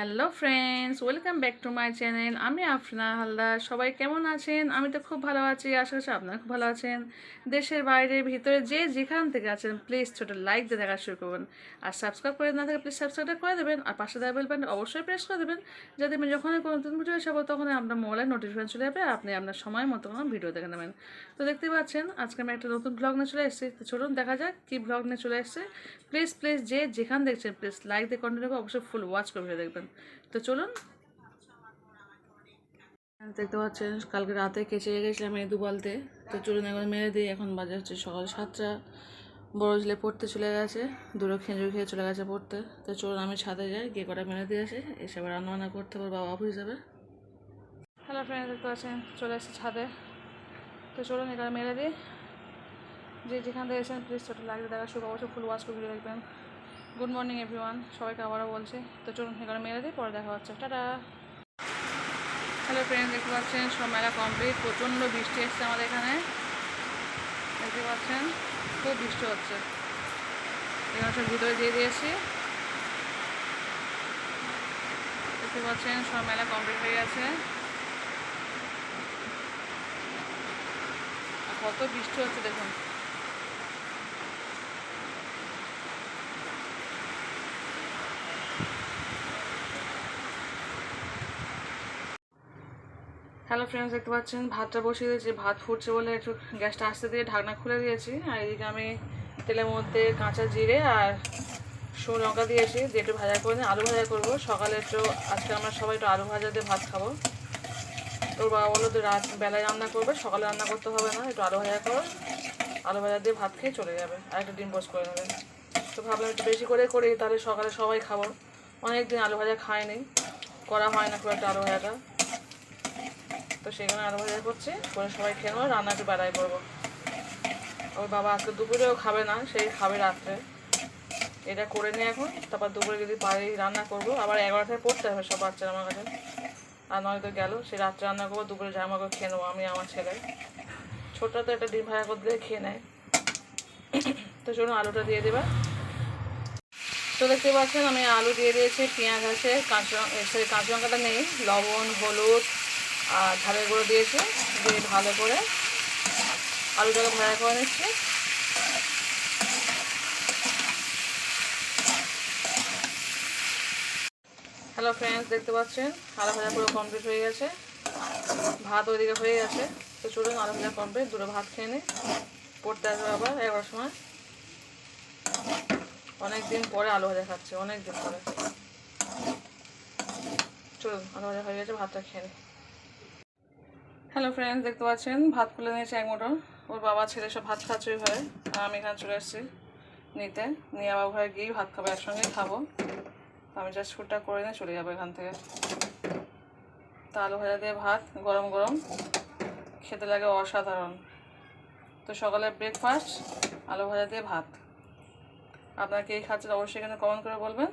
Hello friends welcome back to my channel আমি আফরিনা হালদার। সবাই কেমন আছেন? আমি তো খুব ভালো আছি। আশা করছি আপনারা খুব ভালো আছেন। দেশের বাইরে ভিতরে যে যেখান থেকে আছেন প্লিজ ছোটো লাইক দিয়ে দেখা শুরু করবেন। আর সাবস্ক্রাইব করে না থাকে প্লিজ সাবস্ক্রাইবটা করে দেবেন। আর পাশে দেওয়া বেল অবশ্যই প্রেস করে দেবেন। যাতে আমি যখনই কোনো নতুন ভিডিও যাব তখন আপনার মোবাইলে নোটিফিকেশন চলে যাবে আপনি আপনার সময় মতো কোনো ভিডিও দেখে নেবেন। তো দেখতে পাচ্ছেন, আজকে আমি একটা নতুন ব্লগ নিয়ে চলে এসেছি। তো চলুন দেখা যাক কী ব্লগ নিয়ে চলে এসেছে। প্লিজ প্লিজ যে যেখান দেখছেন প্লিজ লাইক দিয়ে কন্টিনিউ অবশ্যই ফুল ওয়াচ করে দেখবেন। তো চলুন। দেখতে পাচ্ছেন, কালকে রাতে কেচে গেছিলাম এই দুবালতে। তো চলুন এখন মেরে দিই, এখন বাজে হচ্ছে সকাল সাতটা। বড় ছেলে পড়তে চলে গেছে, দুটো খেঁজুর খেয়ে চলে গেছে পড়তে। তো চলুন আমি ছাদে যাই, গিয়ে কটা মেরে দিয়ে আসি, এসে আবার রান্না বান্না করতে পারব বাবা অফিস যাবে। হ্যালো ফ্রেন্ড দেখতে পাচ্ছেন, চলে এসেছি ছাদে। তো চলুন এখানে মেরে দিই। যে যেখান থেকে এসেছেন প্লিজ ছোটো লাগবে দেখা শুরু অবশ্যই ফুল ওয়াশ করে দেখবেন। গুড মর্নিং এভরিওয়ান সবাইকে আবারও বলছি। তো চলুন এখানে মেরে দিই, পরে দেখা হচ্ছে। টাটা! হ্যালো ফ্রেন্ড দেখতে পাচ্ছেন? সব মেলা কমপ্লিট প্রচণ্ড বৃষ্টি এসছে আমাদের এখানে। দেখতে পাচ্ছেন? খুব বৃষ্টি হচ্ছে। এখানে সব ভিতরে দিয়ে দিয়েছি। দেখতে পাচ্ছেন? সব মেলা কমপ্লিট হয়ে গেছে। কত বৃষ্টি হচ্ছে, দেখুন। হ্যালো ফ্রেন্ডস দেখতে পাচ্ছেন? ভাতটা বসিয়ে দিয়েছি। ভাত ফুটছে বলে একটু গ্যাসটা আস্তে দিয়ে ঢাকনা খুলে দিয়েছি। আর এদিকে আমি তেলের মধ্যে কাঁচা জিরে আর শুকনো লঙ্কা দিয়েছি। দিয়ে একটু ভাজা করে আলু ভাজা করব। সকালে একটু, আজকে আমরা সবাই একটু আলু ভাজা দিয়ে ভাত খাব। তোর বাবা বলল তুই রাত বেলায় রান্না করবে। সকালে রান্না করতে হবে না। একটু আলু ভাজা কর। আলু ভাজা দিয়ে ভাত খেয়ে চলে যাবে। আর একটা ডিম পোস্ট করে নেবে। তো ভাবলাম একটু বেশি করে করি, তাহলে সকালে সবাই খাব। অনেক দিন আলু ভাজা খায়নি করা হয় না খুব একটা আলু ভাজাটা। তো সেখানে আলু ভাজা করছি, করে সবাই খেয়ে নেব রান্না একটু বেড়াই করব। ওর বাবা আজকে দুপুরেও খাবে না, সেই খাবে রাত্রে। এটা করে নিই এখন, তারপর দুপুরে যদি পারি রান্না করব। আবার এগারোটায় পড়তে হবে সব বাচ্চারা আমার কাছে। আর নয়তো গেল, সে রাত্রে রান্না করব, দুপুরে জামা করে খেয়ে নেব, আমি আমার ছেলে। ছোটটা তো একটা ডিম ভাজা করে দিলে খেয়ে নেয়। তো চলুন আলুটা দিয়ে দেবা। তো দেখতে পাচ্ছেন, আমি আলু দিয়ে দিয়েছি, পেঁয়াজ আছে, কাঁচা সরি, কাঁচা লঙ্কাটা নেই, লবণ, হলুদ আর ঝালের গুঁড়ো দিয়েছি, দিয়ে ভালো করে আলুটাকে ভাজা করে নিচ্ছি। হ্যালো ফ্রেন্ডস দেখতে পাচ্ছেন? আলু ভাজা পুরো কমপ্লিট হয়ে গেছে। ভাত ওইদিকে হয়ে গেছে। তো চলুন আলু ভাজা কমপ্লিট দুটো ভাত খেয়ে নিই পড়তে আসবে আবার এগারোটার সময়। অনেক দিন পরে আলু ভাজা খাচ্ছে অনেক দিন পরে। চলুন, আলু ভাজা হয়ে গেছে, ভাতটা খেয়ে নিই হ্যালো ফ্রেন্ডস দেখতে পাচ্ছেন? ভাত খুলে নিয়েছে এক মোটর ওর বাবা, ছেলে সব ভাত খাচ্ছে ওই ঘরে আর আমি এখানে চলে এসেছি নিতে। নিয়ে আবার ঘরে গিয়ে ভাত খাব, একসঙ্গে খাব। আমি জাস্ট ফুটটা করে নিয়ে চলে যাব এখান থেকে। তা আলু ভাজা দিয়ে ভাত, গরম গরম। খেতে লাগে অসাধারণ। তো সকালে ব্রেকফাস্ট আলু ভাজা দিয়ে ভাত। আপনার কে খাচ্ছেন অবশ্যই এখানে কমেন্ট করে বলবেন।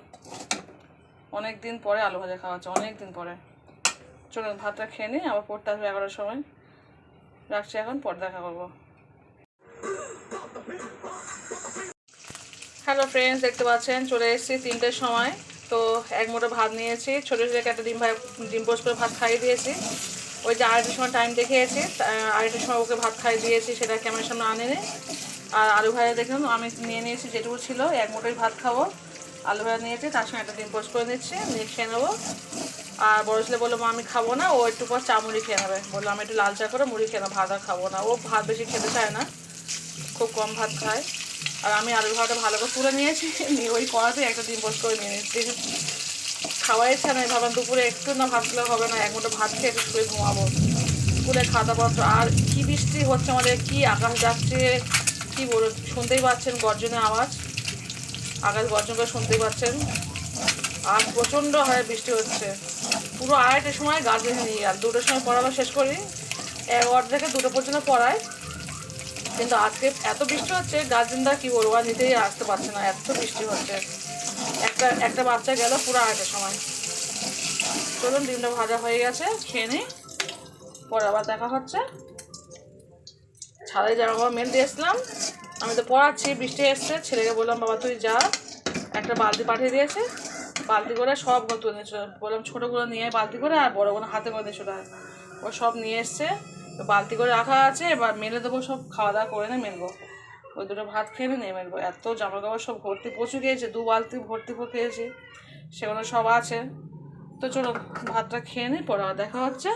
অনেক দিন পরে আলু ভাজা খাওয়া হচ্ছে অনেক দিন পরে। চলুন ভাতটা খেয়ে নিই আবার পড়তে আসবে এগারোটার সময়। রাখছি এখন, পর দেখা করব। হ্যালো ফ্রেন্ডস দেখতে পাচ্ছেন, চলে এসেছি তিনটের সময়। তো এক মোটো ভাত নিয়েছি, ছোটো ছোটো একটা ডিম ভাই ডিম পোস্ট করে ভাত খাইয়ে দিয়েছি। ওই যে আড়াইটার সময় টাইম দেখিয়েছি আড়াইটার সময় ওকে ভাত খাইয়ে দিয়েছি, সেটা ক্যামেরার সামনে আনে নি আর আলু ভাজা দেখুন আমি নিয়ে নিয়েছি যেটুকু ছিল, এক মোটোই ভাত খাব। আলু ভাজা নিয়েছি, তার সঙ্গে একটা ডিম পোস্ট করে নিচ্ছি, নিয়ে খেয়ে নেব। আর বড় ছেলে বলল, মা, আমি খাব না। ও একটু পর চা মুড়ি খেয়ে নেবে। বলল, আমি একটু লাল চা করে মুড়ি খেয়ে নেব ভাত আর খাব না। ও ভাত বেশি খেতে চায় না, খুব কম ভাত খায়। আর আমি আলু ভাতটা ভালো করে তুলে নিয়েছি, নিয়ে ওই কড়াতে একটা ডিম পোস্ট করে নিয়ে নিচ্ছি খাওয়ার ইচ্ছা নেই, ভাবলাম দুপুরে একটু না ভাত খেলে হবে না, এক মুঠো ভাত খেয়ে একটু শুয়ে ঘুমাবো। স্কুলে খাতাপত্র আর কি বৃষ্টি হচ্ছে আমাদের, কি আকাশ যাচ্ছে, কি বলুন শুনতেই পাচ্ছেন গর্জনের আওয়াজ। আকাশ গর্জন করে শুনতেই পাচ্ছেন। আর প্রচণ্ড হয় বৃষ্টি হচ্ছে। পুরো আড়াইটার সময় গার্জেন নিয়ে গেল। দুটোর সময় পড়ানো শেষ করি থেকে দুটো পর্যন্ত পড়ায়। কিন্তু আজকে এত বৃষ্টি হচ্ছে, গার্জেনরা কী বলব, আর নিতেই আসতে পারছে না, এত বৃষ্টি হচ্ছে। একটা একটা বাচ্চা গেল পুরো আড়াইটার সময়। চলুন, ডিমটা ভাজা হয়ে গেছে, খেয়ে নিই। পরে আবার দেখা হচ্ছে। ছাদে জামা কাপড় দিয়ে এসলাম আমি তো পড়াচ্ছি, বৃষ্টি এসছে, ছেলেকে বললাম, বাবা, তুই যা। একটা বালতি পাঠিয়ে দিয়েছে। বালতি করে সব তুলে নিয়ে চলে বললাম ছোটোগুলো নিয়ে বালতি করে, আর বড়গুলো হাতে করে নিয়ে চলে আয়। ও সব নিয়ে এসছে বালতি করে রাখা আছে, এবার মেলে দেবো সব, খাওয়া দাওয়া করে নিয়ে মেলবো। ওই দুটো ভাত খেয়ে নিয়ে মেলবো। এত জামা কাপড় সব ভর্তি প্রচুর খেয়েছে দু বালতি ভর্তি খেয়েছি সেগুলো সব আছে। তো চলো, ভাতটা খেয়ে নিই পরে দেখা হচ্ছে।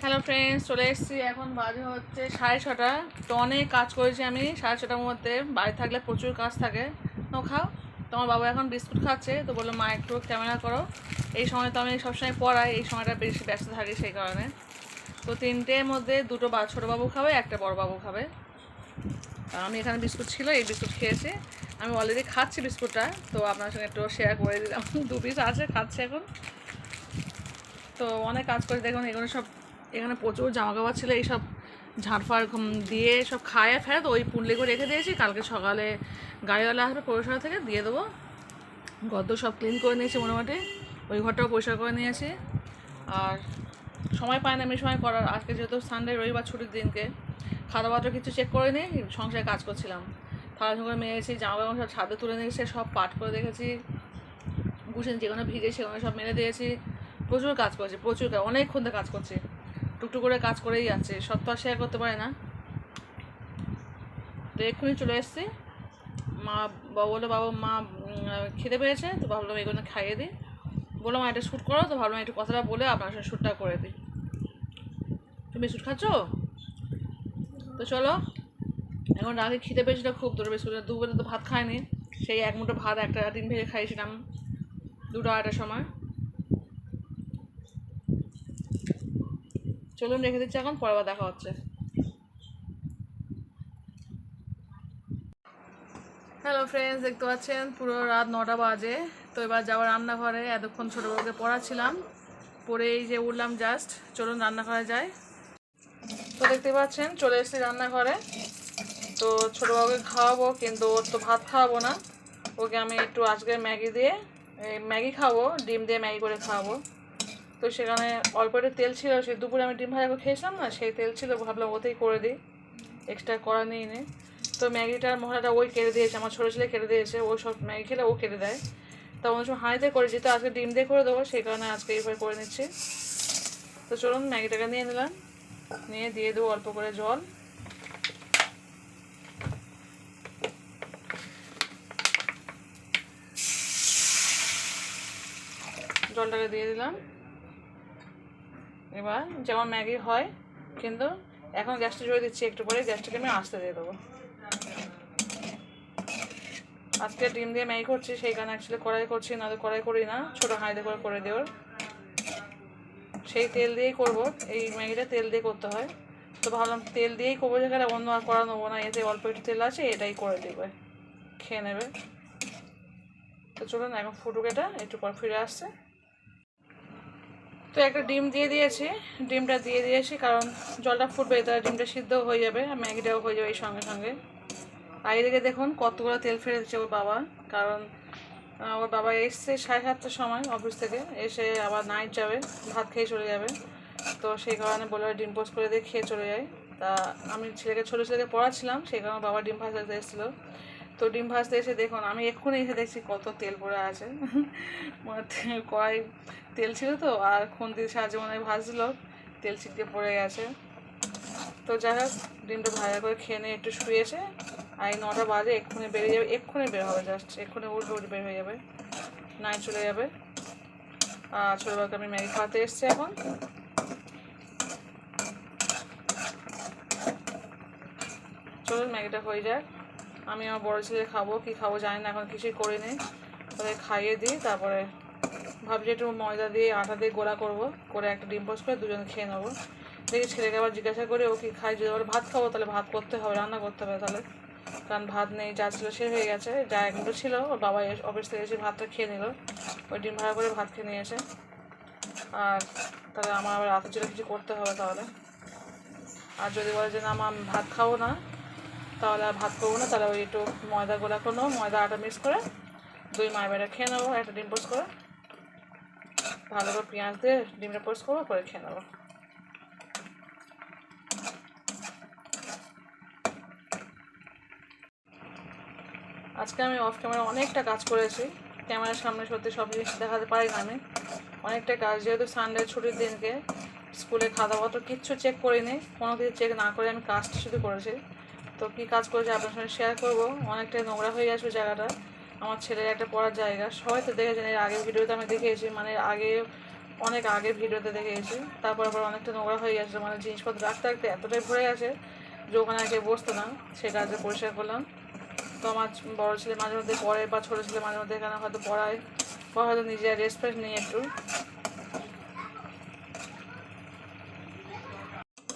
হ্যালো ফ্রেন্ডস চলে এসেছি। এখন বাজে হচ্ছে সাড়ে ছটা। তো অনেক কাজ করেছি আমি, সাড়ে ছটার মধ্যে। বাড়ি থাকলে প্রচুর কাজ থাকে। তো খাও। তোমার বাবা এখন বিস্কুট খাচ্ছে, তো বলল, মা, একটু ক্যামেরা করো। এই সময় তো আমি সবসময় পড়াই, এই সময়টা বেশি ব্যস্ত থাকি সেই কারণে। তো তিনটের মধ্যে দুটো বা, ছোটো বাবু খাবে, একটা বড় বাবু খাবে। আমি এখানে বিস্কুট ছিল, এই বিস্কুট খেয়েছি। আমি অলরেডি খাচ্ছি বিস্কুটটা, তো আপনার সঙ্গে একটু শেয়ার করে দিলাম। দু পিস আছে, খাচ্ছে এখন। তো অনেক কাজ করে দেখুন, এগুলো সব, এখানে প্রচুর জামা কাপড় ছিল, এইসব ঝাড়ফাড় দিয়ে সব খায়, ফেলে তো ওই পুনলি করে রেখে দিয়েছি। কালকে সকালে গাড়িওয়ালা আসবে পৌরসভা থেকে, দিয়ে দেবো। গদ্দ সব ক্লিন করে নিয়েছি মোটামুটি। ওই ঘরটাও পরিষ্কার করে নিয়েছি। আর সময় পায় না আমি সময় করার। আজকে যেহেতু সানডে রবিবার ছুটির দিনকে। খাওয়া দাওয়াটা কিছু চেক করে নিই, সংসারে কাজ করছিলাম। থালা ঝুঁকে মেরেছি জামা কাপড় সব ছাদে তুলে নিয়েছে, সব পাট করে দেখেছি গুছিয়ে যেখানে ভিজে সেখানে সব মেরে দিয়েছি। প্রচুর কাজ করছি, প্রচুর অনেকক্ষণ ধরে কাজ করছি। টুকটুক করে কাজ করেই আছে সব তো আর শেয়ার করতে পারে না। তো এক্ষুনি চলে এসেছি। মা বাবা বলল, বাবা, মা খেতে পেয়েছে, তো ভাবলাম এগুলো খাইয়ে দিই। বললাম এটা শ্যুট করো, তো ভাবলাম একটু কথাটা বলে আপনার সঙ্গে শ্যুটটা করে দিই। তুমি শ্যুট খাচ্ছ? তো চলো। এখন আগে খিদে পেয়েছিল খুব দূরে বেশি দুপুরে তো ভাত খায়নি সেই এক মুঠো ভাত একটা ডিম ভেজে খাইয়েছিলাম। দুটো আড়াইটার সময়। চলুন রেখে দিচ্ছি এখন, পরে দেখা হচ্ছে। হ্যালো ফ্রেন্ডস দেখতে পাচ্ছেন, পুরো রাত নটা বাজে। তো এবার যাওয়ার রান্নাঘরে, এতক্ষণ ছোটো বউকে পড়াচ্ছিলাম। পরে এই যে উঠলাম জাস্ট চলুন রান্নাঘরে যাই। তো দেখতে পাচ্ছেন, চলে এসেছি রান্নাঘরে। তো ছোটো বাবুকে খাওয়াবো, কিন্তু ওর তো ভাত খাওয়াবো না। ওকে আমি একটু আজকে ম্যাগি দিয়ে ম্যাগি খাব ডিম দিয়ে ম্যাগি করে খাওয়াবো। তো সেখানে অল্প একটু তেল ছিল সেই দুপুরে আমি ডিম ভাজা করে খেয়েছিলাম না, সেই তেল ছিল, ভাবলাম ওতেই করে দিই। এক্সট্রা করা নেই নে। তো ম্যাগিটার মশলাটা ওই কেটে দিয়েছে, আমার ছোটো ছেলে কেটে দিয়েছে, ও সব ম্যাগি খেলে ও কেটে দেয়। তো অন্য সময় হাঁড়িতে করেছি তো আজকে ডিম দিয়ে করে দেবো, সেই কারণে আজকে এইভাবে করে নিচ্ছি। তো চলুন ম্যাগিটাকে নিয়ে নিলাম, নিয়ে দিয়ে দেবো অল্প করে জল। জলটাকে দিয়ে দিলাম। এবার যেমন ম্যাগি হয়, কিন্তু এখন গ্যাসটা জড়িয়ে দিচ্ছি, একটু পরে গ্যাসটাকে আমি আস্তে দিয়ে দেবো। আজকে ডিম দিয়ে ম্যাগি করছি সেই কারণে অ্যাকচুয়ালি কড়াই করছি না তো কড়াই করি না, ছোটো হাঁড়িতে করে করে দেওয়ার। সেই তেল দিয়েই করব, এই ম্যাগিটা তেল দিয়ে করতে হয়। তো ভাবলাম তেল দিয়েই করব, যেখানে অন্য আর করা নেব না, এতে অল্প একটু তেল আছে, এটাই করে দেবে, খেয়ে নেবে। তো চলুন, এখন ফুটুক এটা একটু পর ফিরে আসছে। তো একটা ডিম দিয়ে দিয়েছি। ডিমটা দিয়ে দিয়েছি কারণ জলটা ফুটবে, তাহলে ডিমটা সিদ্ধও হয়ে যাবে আর ম্যাগিটাও হয়ে যাবে এই সঙ্গে সঙ্গে। আর এদিকে দেখুন কতগুলো তেল ফেলে দিচ্ছে ওর বাবা, কারণ ওর বাবা এসছে সাড়ে সাতটার সময় অফিস থেকে, এসে আবার নাইট যাবে, ভাত খেয়ে চলে যাবে। তো সেই কারণে বলে ডিম পোস্ট করে দিয়ে খেয়ে চলে যায় তা আমি ছেলেকে, ছোটো ছেলেকে পড়াচ্ছিলাম, সেই কারণে বাবা ডিম ভাজতে এসেছিল। তো ডিম ভাজতে এসে দেখুন, আমি এক্ষুনি এসে দেখছি কত তেল পড়ে আছে। মানে কড়াই, তেল ছিল তো, আর খুন্তির সাহায্যে মনে হয় ভাজছিল তেল ছিটকে পড়ে গেছে। তো যাই হোক, ডিমটা ভাজা করে খেয়ে নিয়ে একটু শুয়েছে আর এই নটা বাজে, এক্ষুনি বেরিয়ে যাবে, এক্ষুনি বের হবে জাস্ট এক্ষুনি উল্টো উল্টো বের হয়ে যাবে। নাই চলে যাবে। আর ছোটোবেলাকে আমি ম্যাগি খাওয়াতে এসছি এখন। চলুন ম্যাগিটা হয়ে যাক। আমি আমার বড় ছেলে খাব, কি খাব জানি না, এখন কিছুই করিনি ওদের খাইয়ে দিই, তারপরে ভাবছি একটু ময়দা দিয়ে, আটা দিয়ে গোলা করব, করে একটা ডিম পোস্ট করে দুজন খেয়ে নেব। দেখি ছেলেকে আবার জিজ্ঞাসা করে, ও কি খায়? যদি আবার ভাত খাব, তাহলে ভাত করতে হবে, রান্না করতে হবে তাহলে। কারণ ভাত নেই, যা ছিল সে হয়ে গেছে, যা একটু ছিল, ওর বাবা অফিস থেকে এসে ভাতটা খেয়ে নিল। ওই ডিম ভাড়া করে ভাত খেয়ে নিয়েছে আর তাহলে আমার আবার রাতের জন্য কিছু করতে হবে তাহলে। আর যদি বলে যে না, মা, আমি ভাত খাব না তাহলে আর ভাত করব না, তাহলে ওই একটু ময়দা গোলা করে নেব, ময়দা আটা মিক্স করে দুই মায়ের খেয়ে নেব, একটা ডিম পোস্ট করে। ভালো করে পেঁয়াজ দিয়ে ডিমটা পোস্ট করব, করে খেয়ে নেব। আজকে আমি অফ ক্যামেরা অনেকটা কাজ করেছি। ক্যামেরার সামনে সত্যি সব জিনিস দেখাতে পারি না আমি। অনেকটা কাজ, যেহেতু সানডে ছুটির দিনকে স্কুলে খাতাপত্র কিচ্ছু চেক করিনি। কোনো কিছু চেক না করে আমি কাজটা শুধু করেছি। তো কী কাজ করেছি আপনার সঙ্গে শেয়ার করব? অনেকটাই নোংরা হয়ে গেছে জায়গাটা। আমার ছেলের একটা পড়ার জায়গা। সবাই তো দেখেছেন, এর আগের ভিডিওতে আমি দেখিয়েছি মানে আগে, অনেক আগে ভিডিওতে দেখেছি তারপর আবার অনেকটা নোংরা হয়ে গেছে মানে জিনিসপত্র রাখতে রাখতে এতটাই ভরে গেছে যে ওখানে আগে বসতো না। সেটা আজকে পরিষ্কার করলাম। তো আমার বড়ো ছেলে মাঝে মধ্যে পড়ে বা ছোটো ছেলে মাঝে মধ্যে এখানে হয়তো পড়ায়, বা হয়তো নিজে রেস্ট ফেস্ট নিয়ে একটু।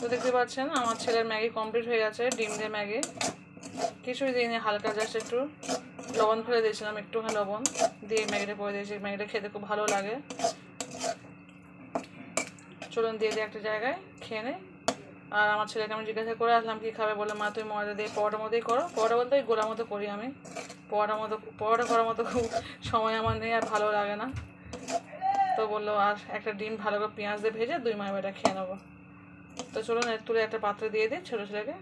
তো দেখতে পাচ্ছেন, আমার ছেলের ম্যাগি কমপ্লিট হয়ে গেছে, ডিম দিয়ে ম্যাগি। কিছুই দিইনি, হালকা জাস্ট একটু লবণ ফেলে দিয়েছিলাম, একটুখানি লবণ দিয়ে ম্যাগিটা করে দিয়েছি। ম্যাগিটা খেতে খুব ভালো লাগে। চলুন দিয়ে দিই একটা জায়গায়, খেয়ে নেই। আর আমার ছেলেকে আমি জিজ্ঞাসা করে আসলাম, কী খাবে? বলে মা তুই ময়দা দিয়ে পরোটার মধ্যেই করো। পরোটা বলতে ওই গোলার মতো করি আমি। পরোটার মতো, পরোটা করার মতো খুব সময় আমার নেই আর ভালো লাগে না। তো বলল, আর একটা ডিম ভালো করে পেঁয়াজ দিয়ে ভেজে দুই মায়ের এটা খেয়ে নেব। তো চলুন এর তুলে একটা পাত্রে দিয়ে দিই ছোটো ছেলেকে।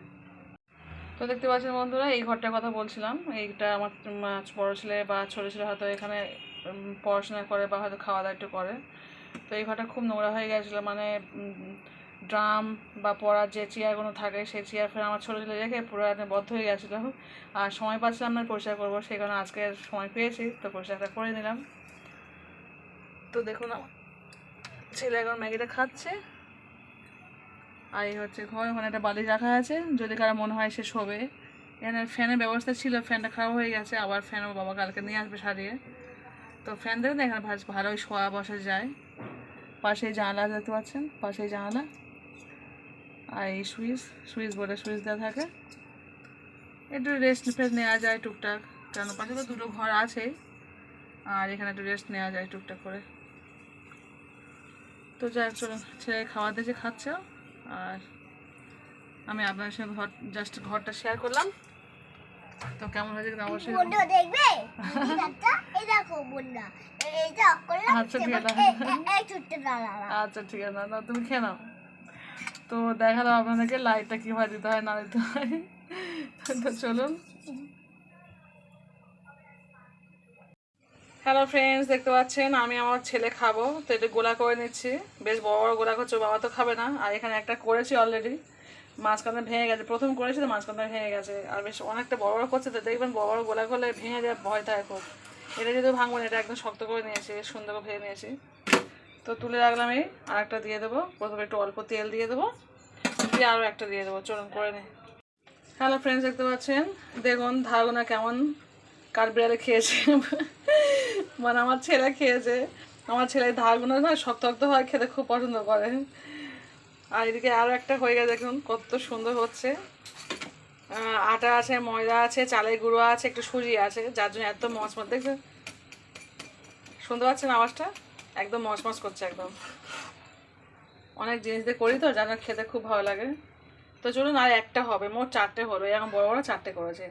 তো দেখতে পাচ্ছেন বন্ধুরা, এই ঘরটার কথা বলছিলাম। এইটা আমার বড়ো ছেলে বা ছোটো ছেলে হয়তো এখানে পড়াশোনা করে বা হয়তো খাওয়া দাওয়া একটু করে। তো এই ঘরটা খুব নোংরা হয়ে গেছিল মানে ড্রাম বা পড়ার যে চেয়ারগুলো থাকে, সেই চেয়ার ফের আমার ছোটো ছেলে রেখে পুরো বদ্ধ হয়ে গেছিল। আর সময় পাচ্ছিলাম না পরিষ্কার করব, সেই কারণে আজকে সময় পেয়েছি, তো পরিষ্কারটা করে নিলাম। তো দেখুন, আমার ছেলে এখন ম্যাগিটা খাচ্ছে। আর এই হচ্ছে ঘর ওখানে একটা বালিশ রাখা আছে। যদি কারও মনে হয় সে শোবে এখানে ফ্যানের ব্যবস্থা ছিল, ফ্যানটা খারাপ হয়ে গেছে। আবার ফ্যান ওর বাবা কালকে নিয়ে আসবে সারিয়ে। তো ফ্যান না এখানে ভালোই শোয়া বসা যায়। পাশে জানলা দেখতে পাচ্ছেন? পাশে জানলা। আর এই সুইচ সুইচ বোর্ডে সুইচ দেওয়া থাকে। একটু রেস্ট ফেস্ট নেওয়া যায় টুকটাক। কেন পাশে তো দুটো ঘর আছেই আর এখানে একটু রেস্ট নেওয়া যায় টুকটাক করে। তো যাই চলুন ছেলে খাওয়া দিয়েছে খাচ্ছে। ও। আর আমি আপনার সঙ্গে ঘর জাস্ট ঘরটা শেয়ার করলাম। তো কেমন হয়েছে অবশ্যই বন্ধু দেখবে? এই দেখো অফ করলাম আচ্ছা, ঠিক আছে। আচ্ছা ঠিক আছে না তুমি খেয়ে নাও। তো দেখালাম আপনাদেরকে লাইটটা কীভাবে দিতে হয় না দিতে হয়। তো চলুন। হ্যালো ফ্রেন্ডস দেখতে পাচ্ছেন, আমি আমার ছেলে খাব, তো এটা গোলা করে নিচ্ছি। বেশ বড় বড় গোলা করছে, বাবা তো খাবে না। আর এখানে একটা করেছি অলরেডি মাঝখানে ভেঙে গেছে। প্রথম করেছি তো মাঝখানে ভেঙে গেছে। আর বেশ অনেকটা বড় বড় করছে, তো দেখবেন বড় বড় গোলা করলে ভেঙে যায়, ভয় থাকে খুব। এটা যদি ভাঙবো না, এটা একদম শক্ত করে নিয়েছি সুন্দর করে ভেঙে নিয়েছি। তো তুলে রাখলাম এই, আর একটা দিয়ে দেবো। প্রথমে একটু অল্প তেল দিয়ে দেবো, দিয়ে আরও একটা দিয়ে দেবো। চলুন করে নিই হ্যালো ফ্রেন্ডস দেখতে পাচ্ছেন? দেখুন, ধারগুনা কেমন কার বিড়ালে খেয়েছে। মানে আমার ছেলে খেয়েছে আমার ছেলে ধারগুলো না শক্ত শক্ত হয়, খেতে খুব পছন্দ করে। আর এদিকে আরও একটা হয়ে গেছে, দেখুন কত সুন্দর হচ্ছে। আটা আছে, ময়দা আছে, চালের গুঁড়ো আছে, একটু সুজি আছে, যার জন্য এত মচমচ, দেখবে? শুনতে পাচ্ছেন আওয়াজটা? একদম মচমচ করছে একদম। অনেক জিনিস দিয়ে করি তো, যার খেতে খুব ভালো লাগে। তো চলুন আর একটা হবে, মোট চারটে হলো। এরকম বড় বড় চারটে করেছে।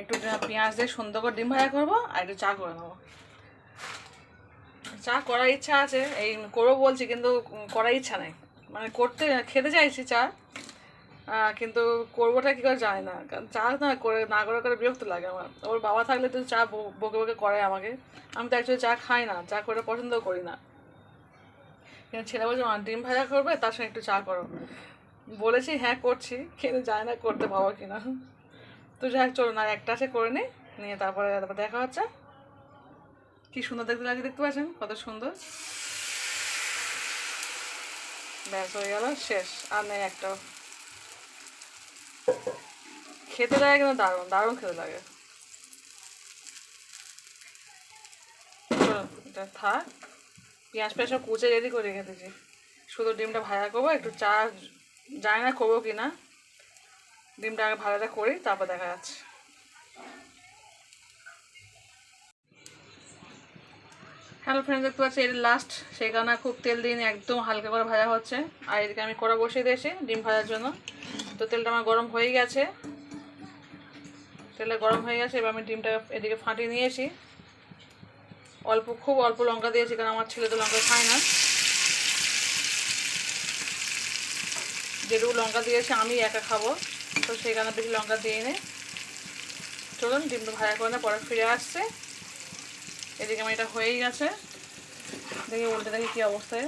একটু পেঁয়াজ দিয়ে সুন্দর করে ডিম ভাজা করব আর একটু চা করে নেব চা করার ইচ্ছা আছে, এই করব বলছি কিন্তু করার ইচ্ছা নেই। মানে করতে, খেতে চাইছি চা কিন্তু করবোটা কী করে যায় না। কারণ চা না করে না করে করে বিরক্ত লাগে আমার। ওর বাবা থাকলে তো চা বকে বকে করে আমাকে। আমি তো অ্যাকচুয়ালি চা খাই না, চা করে পছন্দ করি না। কিন্তু ছেলে বলছে, মা, ডিম ভাজা করবে? তার সঙ্গে একটু চা করো। বলেছি হ্যাঁ করছি। কিন্তু যায় না করতে পাবো কিনা। তো যাই হোক, চলুন না একটা আছে করে নিই নিয়ে তারপর দেখা হচ্ছে। কি সুন্দর দেখতে লাগে দেখতে পাচ্ছেন? কত সুন্দর। ব্যাস, হয়ে গেল, শেষ। আর নেই একটাও খেতে লাগে কিন্তু দারুণ দারুণ খেতে লাগে। এটা থাক। পেঁয়াজ পেঁয়াজ সব কুচে রেডি করে রেখে দিয়েছি শুধু ডিমটা ভাজা করব, একটু চা জানি না করব কি না ডিমটা আগে ভাজাটা করি, তারপর দেখা যাচ্ছে। হ্যালো ফ্রেন্ড দেখতে পাচ্ছি, এর লাস্ট কারণে খুব তেল দিয়ে নিয়ে একদম হালকা করে ভাজা হচ্ছে। আর এদিকে আমি কড়া বসিয়ে দিয়েছি ডিম ভাজার জন্য। তো তেলটা আমার গরম হয়ে গেছে। তেলটা গরম হয়ে গেছে, এবার আমি ডিমটা এদিকে ফাটিয়ে নিয়েছি। অল্প, খুব অল্প লঙ্কা দিয়েছি, কারণ আমার ছেলে তো লঙ্কা খায় না। যেটুকু লঙ্কা দিয়েছে আমি একা খাব, তো কারণে বেশি লঙ্কা দিয়ে নে চলুন, ডিমটা ভাজা করে না পরে ফিরে আসছে। এদিকে আমার এটা হয়েই গেছে। দেখি উল্টে দেখি কী অবস্থায়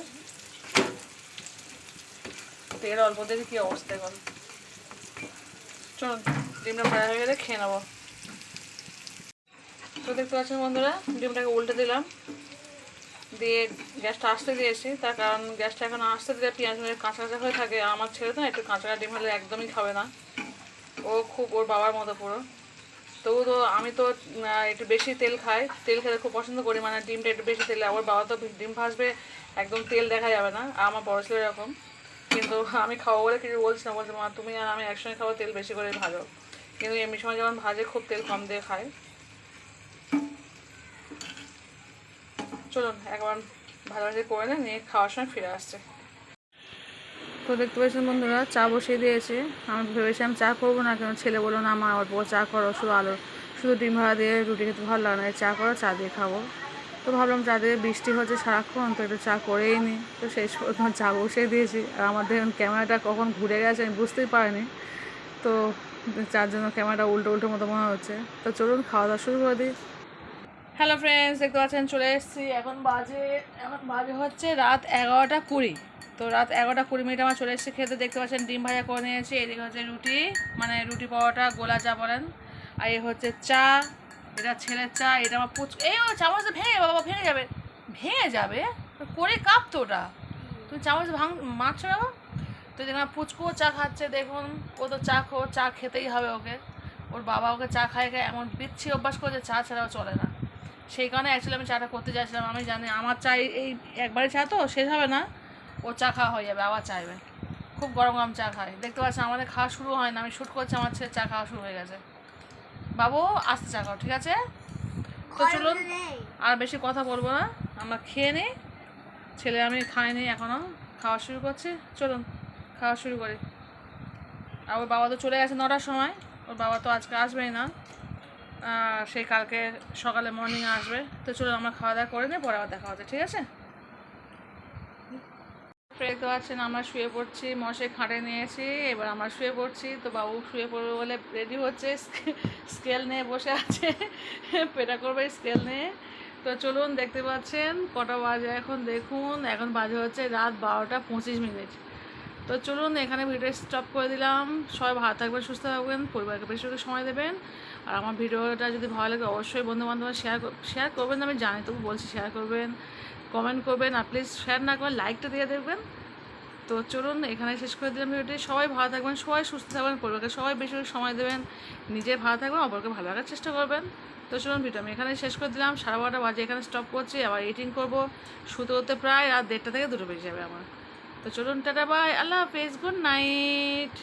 তেল অল্প দেখি কী অবস্থা এখন। চলুন, ডিমটা ভাজা হয়ে গেলে খেয়ে নেব। তো দেখতে পাচ্ছেন বন্ধুরা, ডিমটাকে উল্টে দিলাম। দিয়ে গ্যাসটা আসতে দিয়েছি, তার কারণ গ্যাসটা এখন আসতে দিলে পেঁয়াজ মেরে কাঁচা কাঁচা হয়ে থাকে। আমার ছেলে তো একটু কাঁচা ডিম হলে একদমই খাবে না। ও খুব, ওর বাবার মতো পুরো। তবু তো, আমি তো একটু বেশি তেল খাই। তেল খেতে খুব পছন্দ করি মানে ডিমটা একটু বেশি তেলে। ওর বাবা তো ডিম ভাজবে, একদম তেল দেখা যাবে না। আমার বড় ছেলে এরকম। কিন্তু আমি খাব বলে কিছু বলছি না। বলছে, মা, তুমি আর আমি একসঙ্গে খাব, তেল বেশি করে ভাজো। কিন্তু এমনি সময় যখন ভাজে, খুব তেল কম দিয়ে খায়। চলুন, একবার ভালোভাবে করে নিয়ে খাওয়ার সময় ফিরে আসছে। তো দেখতে পাচ্ছেন বন্ধুরা, চা বসিয়ে দিয়েছে। আমি ভেবেছিলাম চা করব না কেন ছেলে বলল, না মা, অল্প চা করো, শুধু আলো, শুধু ডিম ভাড়া দিয়ে রুটি খেতে ভালো লাগে না চা করো, চা দিয়ে খাব। তো ভাবলাম চা দিয়ে বৃষ্টি হচ্ছে সারাক্ষণ, তো একটু চা করেই নিই তো শেষ পর্যন্ত চা বসিয়ে দিয়েছি। আর আমার দেখুন ক্যামেরাটা কখন ঘুরে গেছে আমি বুঝতেই পারিনি। তো চার জন্য ক্যামেরাটা উল্টো উল্টো মতো মনে হচ্ছে। তো চলুন খাওয়া দাওয়া শুরু করে দিই। হ্যালো ফ্রেন্ডস দেখতে পাচ্ছেন, চলে এসেছি। এখন বাজে এখন বাজে হচ্ছে রাত এগারোটা কুড়ি। তো রাত এগারোটা কুড়ি মিনিট আমার চলে এসেছে খেতে। দেখতে পাচ্ছেন ডিম ভাজা করে নিয়েছি। এদিকে হচ্ছে রুটি মানে রুটি পাওয়াটা গোলা চা বলেন। আর এ হচ্ছে চা, এটা ছেলের চা, এটা আমার পুচ এই ও চামচটা ভেঙে বাবা, ভেঙে যাবে। ভেঙে যাবে? তো করে কাঁপতো ওটা। তুমি চামচ ভাঙ মারছো না তো যেখানে পুচকুও চা খাচ্ছে, দেখুন। ও তো চা খো চা খেতেই হবে ওকে। ওর বাবা ওকে চা খায় খায় এমন বিচ্ছি অভ্যাস করেছে, চা ছাড়াও চলে না। সেই কারণে অ্যাকচুয়ালি আমি চাটা করতে চাইছিলাম আমি জানি আমার চা এই একবারে চা তো, শেষ হবে না। ও চা খাওয়া হয়ে যাবে আবার চাইবে খুব। গরম গরম চা খায়। দেখতে পাচ্ছেন আমাদের খাওয়া শুরু হয় না আমি শ্যুট করছি আমার ছেলে চা খাওয়া শুরু হয়ে গেছে। বাবু আসতে চা খাও ঠিক আছে? তো চলুন আর বেশি কথা বলব না আমরা খেয়ে নিই। ছেলে আমি খাইনি এখনও খাওয়া শুরু করছি। চলুন খাওয়া শুরু করি। আর ওর বাবা তো চলে গেছে নটার সময় ওর বাবা তো আজকে আসবেই না। সেই কালকে সকালে মর্নিং আসবে। তো চলুন আমরা খাওয়া দাওয়া করে নিই পরে আবার দেখা হচ্ছে ঠিক আছে? দেখতে আছেন, আমরা শুয়ে পড়ছি মশে খাটে নিয়েছি, এবার আমরা শুয়ে পড়ছি, তো বাবু শুয়ে পড়বে বলে রেডি হচ্ছে স্কেল নিয়ে বসে আছে, পেটা করবে স্কেল নিয়ে, তো চলুন দেখতে পাচ্ছেন, কটা বাজে এখন দেখুন, এখন বাজে হচ্ছে রাত বারোটা পঁচিশ মিনিট, তো চলুন এখানে ভিডিও স্টপ করে দিলাম, সবাই ভালো থাকবেন, সুস্থ থাকবেন, পরিবারকে বেশি করে সময় দেবেন, আর আমার ভিডিওটা যদি ভালো লাগে অবশ্যই বন্ধু বান্ধবরা শেয়ার শেয়ার করবেন, আমি জানি, তবু বলছি শেয়ার করবেন কমেন্ট করবেন আর প্লিজ শেয়ার না করে লাইকটা দিয়ে দেখবেন। তো চলুন, এখানে শেষ করে দিলাম ভিডিওটি। সবাই ভালো থাকবেন, সবাই সুস্থ থাকবেন, পরিবারকে সবাই বেশি করে সময় দেবেন, নিজে ভালো থাকবেন, অপরকে ভালো রাখার চেষ্টা করবেন। তো চলুন ভিডিও আমি এখানে শেষ করে দিলাম। সাড়ে বারোটা বাজে, এখানে স্টপ করছি, আবার এডিটিং করব। শুতে হতে প্রায় রাত দেড়টা থেকে দুটো বেজে যাবে আমার। তো চলুন, টাটা বাই আল্লাহ হাফেজ গুড নাইট